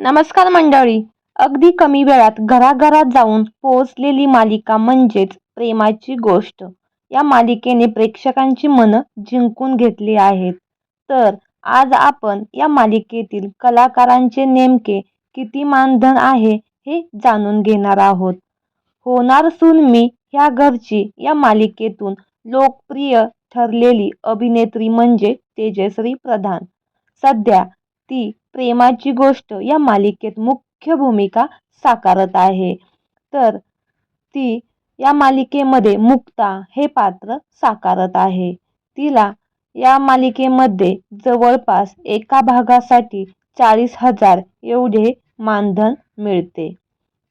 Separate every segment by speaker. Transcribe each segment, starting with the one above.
Speaker 1: नमस्कार मंडळी. अगदी कमी वेळात घराघरात जाऊन पोहोचलेली मालिका म्हणजेच प्रेमाची गोष्ट. या मालिकेने प्रेक्षकांची मनं जिंकून घेतली आहेत. तर आज आपण या मालिकेतील कलाकारांचे नेमके किती मानधन आहे हे जाणून घेणार आहोत. होणार सून मी ह्या घरची या मालिकेतून लोकप्रिय ठरलेली अभिनेत्री म्हणजे तेजश्री प्रधान. सध्या ती प्रेमाची गोष्ट या मालिकेत मुख्य भूमिका साकारत आहे. तर ती या मालिकेमध्ये मुक्ता हे पात्र साकारत आहे. तिला या मालिकेमध्ये जवळपास एका भागासाठी चाळीस हजार एवढे मानधन मिळते.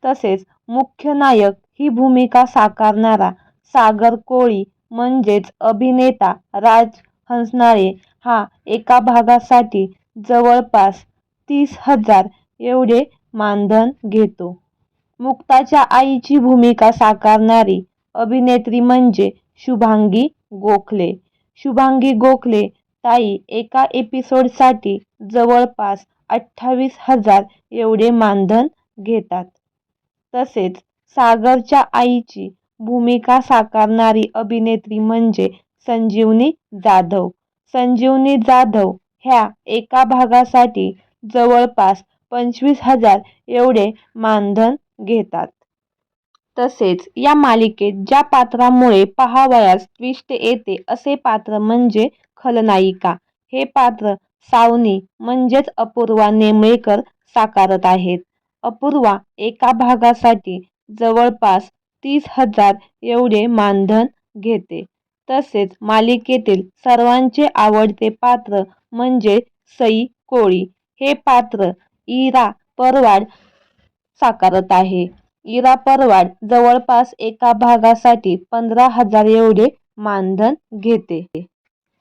Speaker 1: तसेच मुख्य नायक ही भूमिका साकारणारा सागर कोळी म्हणजेच अभिनेता राज हंसनाळे हा एका भागासाठी जवळपास तीस हजार एवढे मानधन घेतो. मुक्ताच्या आईची भूमिका साकारणारी अभिनेत्री म्हणजे शुभांगी गोखले. शुभांगी गोखले ताई एका एपिसोडसाठी जवळपास अठ्ठावीस हजार एवढे मानधन घेतात. तसेच सागरच्या आईची भूमिका साकारणारी अभिनेत्री म्हणजे संजीवनी जाधव. संजीवनी जाधव ह्या एका भागासाठी जवळपास पंचवीस हजार एवढे मानधन घेतात. तसेच या मालिकेत ज्या पात्रामुळे पाहावयास ट्विस्ट येते असे पात्र म्हणजे खलनायिका. हे पात्र सावनी म्हणजेच अपूर्वा नेमळेकर साकारत आहेत. अपूर्वा एका भागासाठी जवळपास तीस हजार एवढे मानधन घेते. तसेच मालिकेतील सर्वांचे आवडते पात्र म्हणजे सई कोळी. हे पात्र इरा परवाड साकारत आहे. इरा परवाड जवळपास एका भागासाठी पंधरा हजार एवढे मानधन घेते.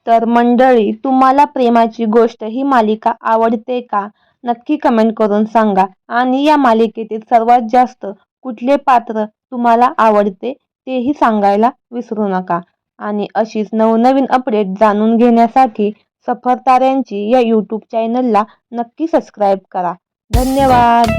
Speaker 1: तर मंडळी तुम्हाला प्रेमाची गोष्ट ही मालिका आवडते का? नक्की कमेंट करून सांगा. आणि या मालिकेतील सर्वात जास्त कुठले पात्र तुम्हाला आवडते तेही सांगायला विसरू नका. आणि अशीच नवनवीन अपडेट जाणून घेण्यासाठी सफरताऱ्यांची या यूट्यूब चॅनलला नक्की सबस्क्राईब करा. धन्यवाद.